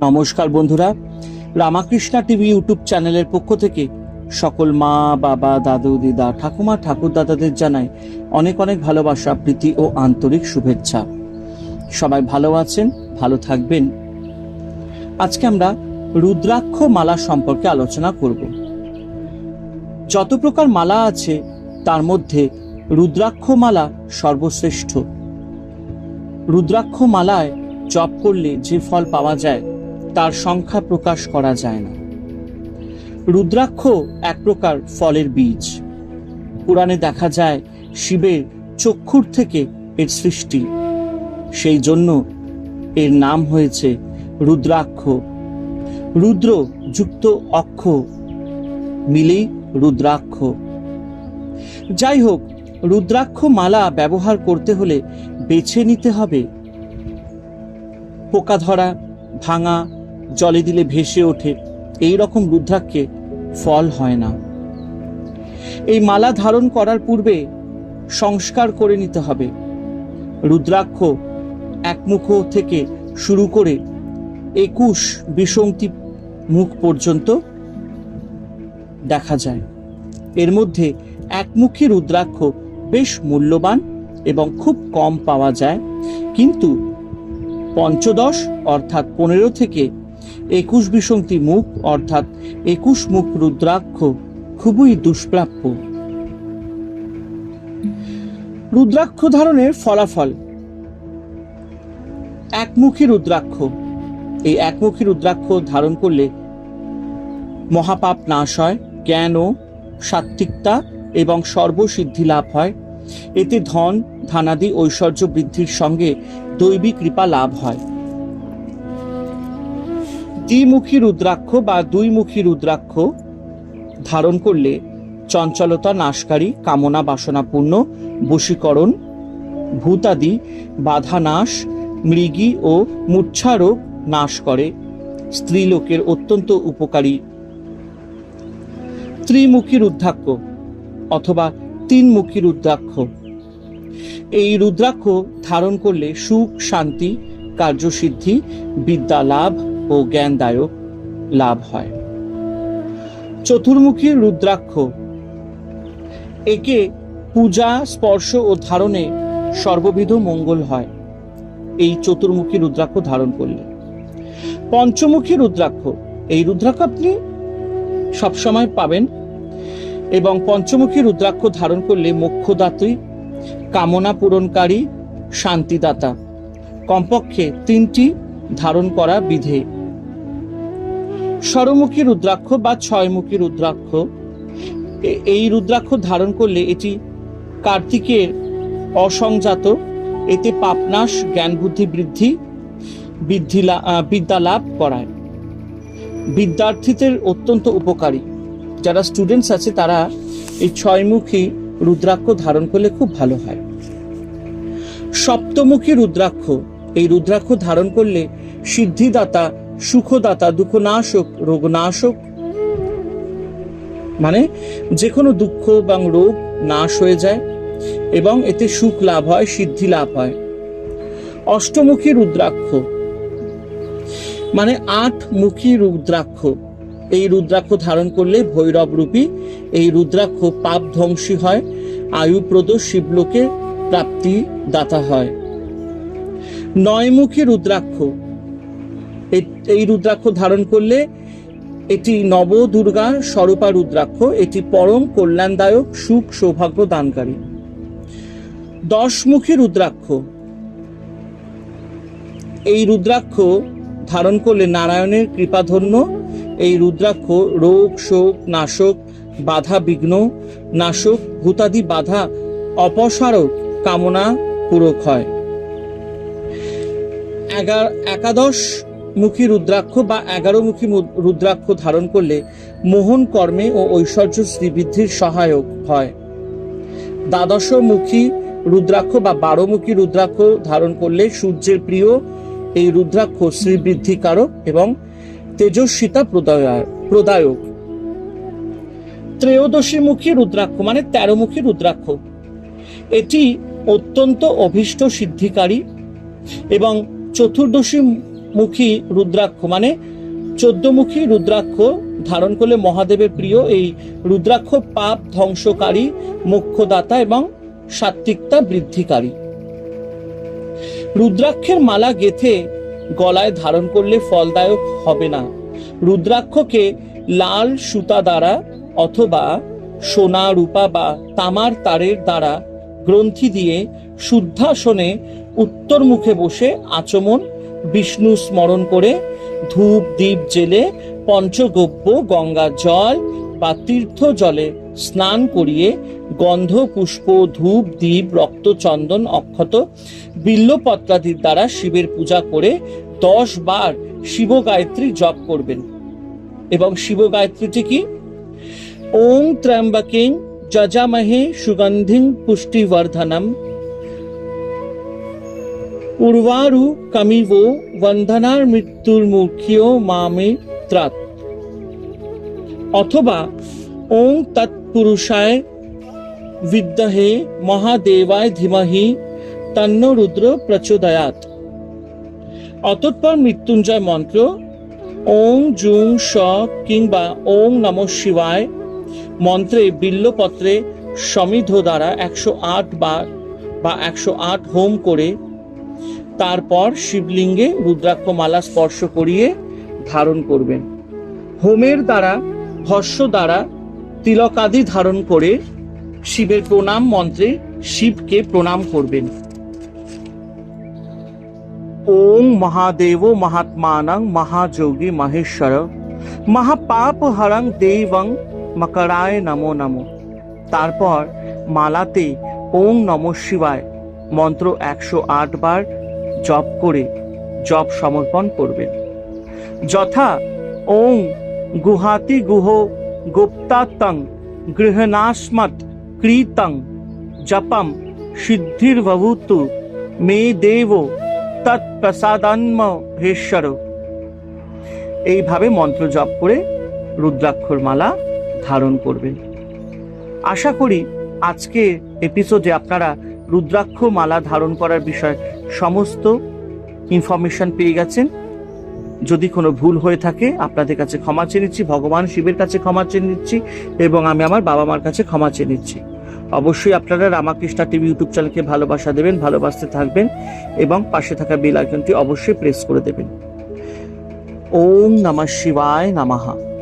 নমস্কার বন্ধুরা, Ramakrishna TV YouTube চ্যানেলের পক্ষ থেকে সকল মা, বাবা, দাদু, দিদা, ঠাকুমা, ঠাকুর দাদাদের জানাই অনেক অনেক ভালোবাসা, প্রীতি ও আন্তরিক শুভেচ্ছা। সবাই ভালো আছেন, ভালো থাকবেন। আজকে আমরা রুদ্রাক্ষ মালা সম্পর্কে আলোচনা করব। যত প্রকার মালা আছে, তার মধ্যে রুদ্রাক্ষ মালা সর্বশ্রেষ্ঠ। রুদ্রাক্ষ মালায় জপ করলে যে ফল পাওয়া যায় তার সংখ্যা প্রকাশ করা যায় না। রুদ্রাক্ষ এক প্রকার ফলের বীজ। পুরাণে দেখা যায় শিবের চক্ষুর থেকে এর সৃষ্টি। সেই জন্য এর নাম হয়েছে রুদ্রাক্ষ। রুদ্র যুক্ত অক্ষ মিলেই রুদ্রাক্ষ। যাই হোক রুদ্রাক্ষ মালা ব্যবহার করতে হলে বেছে নিতে হবে। পোকা ধরা ভাঙা জলে দিলে ভেসে ওঠে। এই রকম রুদ্রাক্ষে ফল হয় না। এই মালা ধারণ করার পূর্বে সংস্কার করে নিতে হবে। রুদ্রাক্ষ একমুখ থেকে শুরু করে একুশ বিসংতি মুখ পর্যন্ত দেখা যায়। এর মধ্যে একমুখী রুদ্রাক্ষ বেশ মূল্যবান এবং খুব কম পাওয়া যায়। কিন্তু পঞ্চদশ অর্থাৎ পনেরো থেকে একুশ বিসংতি মুখ, অর্থাৎ একুশ মুখ রুদ্রাক্ষ, খুবই দুষ্প্রাপ্য। রুদ্রাক্ষ ধারণের ফলাফল। একমুখী রুদ্রাক্ষ। এই একমুখী রুদ্রাক্ষ ধারণ করলে মহাপাপ নাশ হয়, জ্ঞান ও সাত্ত্বিকতা এবং সর্বসিদ্ধি লাভ হয়। এতে ধন, ধানাদি, ঐশ্বর্য বৃদ্ধির সঙ্গে দৈবিক কৃপা লাভ হয়। দ্বিমুখী রুদ্রাক্ষ বা দুইমুখী রুদ্রাক্ষ ধারণ করলে চঞ্চলতা নাশকারী, কামনা বাসনাপূর্ণ, বশীকরণ, ভূতাদি বাধা নাশ মৃগী ও মূর্ছা রোগ নাশ করে। স্ত্রীলোকের অত্যন্ত উপকারী। ত্রিমুখী রুদ্রাক্ষ অথবা তিনমুখী রুদ্রাক্ষ। এই রুদ্রাক্ষ ধারণ করলে সুখ, শান্তি, কার্যসিদ্ধি, বিদ্যা লাভ ও জ্ঞানদায়ক লাভ হয়। চতুর্মুখী রুদ্রাক্ষ একে পূজা, স্পর্শ ও ধারণে সর্ববিধ মঙ্গল হয়। এই চতুর্মুখী রুদ্রাক্ষ ধারণ করলে। পঞ্চমুখী রুদ্রাক্ষ, এই রুদ্রাক্ষ আপনি সবসময় পাবেন এবং পঞ্চমুখী রুদ্রাক্ষ ধারণ করলে মোক্ষদাত্রী, কামনা পূরণকারী, শান্তিদাতা। কমপক্ষে তিনটি ধারণ করা বিধে। ষড়মুখী রুদ্রাক্ষ বা ছয়মুখী রুদ্রাক্ষ? এই রুদ্রাক্ষ ধারণ করলে এটি কার্তিকের অসংজাত, এতে পাপনাশ জ্ঞান বুদ্ধি, বৃদ্ধি বৃদ্ধি বিদ্যা লাভ করায়। বিদ্যার্থীদের অত্যন্ত উপকারী। যারা স্টুডেন্টস আছে, তারা এই ছয়মুখী রুদ্রাক্ষ ধারণ করলে খুব ভালো হয়। সপ্তমুখী রুদ্রাক্ষ, এই রুদ্রাক্ষ ধারণ করলে সিদ্ধিদাতা সুখদাতা, দুঃখনাশক, রোগনাশক। মানে যে কোনো দুঃখ এবং রোগ নাশ হয়ে যায় এবং এতে সুখ লাভ হয়, সিদ্ধি লাভ হয়। অষ্টমুখী রুদ্রাক্ষ। মানে আট মুখী রুদ্রাক্ষ। এই রুদ্রাক্ষ ধারণ করলে ভৈরব রূপী এই রুদ্রাক্ষ পাপ ধ্বংসী হয়, আয়ুপ্রদ শিবলোকে প্রাপ্তি দাতা হয়। নয়মুখী রুদ্রাক্ষ। এই রুদ্রাক্ষ ধারণ করলে এটি নব দুর্গা স্বরূপা রুদ্রাক্ষ, এটি পরম কল্যাণদায়ক, সুখ সৌভাগ্য দানকারী। দশমুখী রুদ্রাক্ষ। এই রুদ্রাক্ষ ধারণ করলে নারায়ণের কৃপাধন্য, এই রুদ্রাক্ষ রোগ, শোক, নাশক, বাধা, বিঘ্ন, নাশক, ভূতাদি বাধা, অপসারক কামনা পূরক হয়। এগার- একাদশ মুখী রুদ্রাক্ষ বা এগারো মুখী রুদ্রাক্ষ ধারণ করলে মোহন কর্মে ও ঐশ্বর্য শ্রীবৃদ্ধির সহায়ক হয়। দ্বাদশ মুখী রুদ্রাক্ষ বা বারোমুখী রুদ্রাক্ষ ধারণ করলে সূর্যের প্রিয় এই রুদ্রাক্ষ শ্রীবৃদ্ধিকারক এবং তেজস্বিতা প্রদায়- প্রদায়ক। ত্রয়োদশী মুখী রুদ্রাক্ষ মানে তেরো মুখী রুদ্রাক্ষ। এটি অত্যন্ত অভীষ্ট সিদ্ধিকারী এবং চতুর্দশী মুখী রুদ্রাক্ষ মানে চোদ্দমুখী রুদ্রাক্ষ ধারণ করলে মহাদেবের প্রিয় এই রুদ্রাক্ষ পাপ ধ্বংসকারী, মোক্ষদাতা এবং সাত্ত্বিকতা বৃদ্ধিকারী। রুদ্রাক্ষের মালা গেথে গলায় ধারণ করলে ফলদায়ক হবে না। রুদ্রাক্ষকে লাল সুতা দ্বারা অথবা সোনা রূপা বা তামার তারের দ্বারা গ্রন্থি দিয়ে শুদ্ধাসনে উত্তর মুখে বসে আচমন বিষ্ণু স্মরণ করে ধূপ দ্বীপ জেলে পঞ্চগব্য, গঙ্গা জল বা তীর্থ জলে স্নান করিয়ে গন্ধ, পুষ্প, ধূপ, দ্বীপ রক্ত চন্দন অক্ষত বিল্লপত্রাদির দ্বারা শিবের পূজা করে দশ বার শিব গায়ত্রী জপ করবেন। এবং শিব গায়ত্রীটি কি? ওং ত্র্যম্বকিং যজামহে সুগন্ধিং পুষ্টিবর্ধনম উর্বারু কমিব বন্ধনার মৃত্যুর মুখিও মামে ত্রাত। অথবা ওং তৎপুরুষায় বিদ্মহে মহাদেবায় ধীমহি তন্ন রুদ্র প্রচোদয়াত। অতঃপর মৃত্যুঞ্জয় মন্ত্র, ওং জুং স কিংবা ওং নম শিবায় মন্ত্রে বিল্লপত্রে সমিধ দ্বারা একশো আট বার বা একশো আট হোম করে তারপর শিবলিঙ্গে রুদ্রাক্ষ মালা স্পর্শ করিয়ে ধারণ করবেন। হোমের দ্বারা, ভস্য দ্বারা তিলকাদি ধারণ করে শিবের প্রণাম মন্ত্রে শিবকে প্রণাম করবেন। ওং মহাদেব মহাত্মানং মহাযোগী মহেশ্বর। মহাপাপ হরং দেবং মকরায় নমো নমো। তারপর মালাতে ওং নম শিবায়। মন্ত্র একশো আট বার জপ করে জপ সমর্পণ করবেন। যথা ওং গুহাতি গুহ গুপ্তাতং গৃহনাস্মৎ কৃতং জপম সিদ্ধির্ভবতু মে দেব তৎপ্রসাদান্ম হেশ্বর এইভাবে মন্ত্র জপ করে রুদ্রাক্ষর মালা ধারণ করবেন। আশা করি আজকে এপিসোডে আপনারা রুদ্রাক্ষ মালা ধারণ করার বিষয়ে সমস্ত ইনফরমেশন পেয়ে গেছেন। যদি কোনো ভুল হয়ে থাকে, আপনাদের কাছে ক্ষমা চেয়ে নিচ্ছি, ভগবান শিবের কাছে ক্ষমা চেয়ে নিচ্ছি এবং আমি আমার বাবা মার কাছে ক্ষমা চেয়ে নিচ্ছি। অবশ্যই আপনারা রামাকৃষ্ণা টিভি ইউটিউব চ্যানেলকে ভালোবাসা দেবেন, ভালোবাসতে থাকবেন এবং পাশে থাকা বেল আইকনটি অবশ্যই প্রেস করে দেবেন। ওম নমঃ শিবায় নমঃ।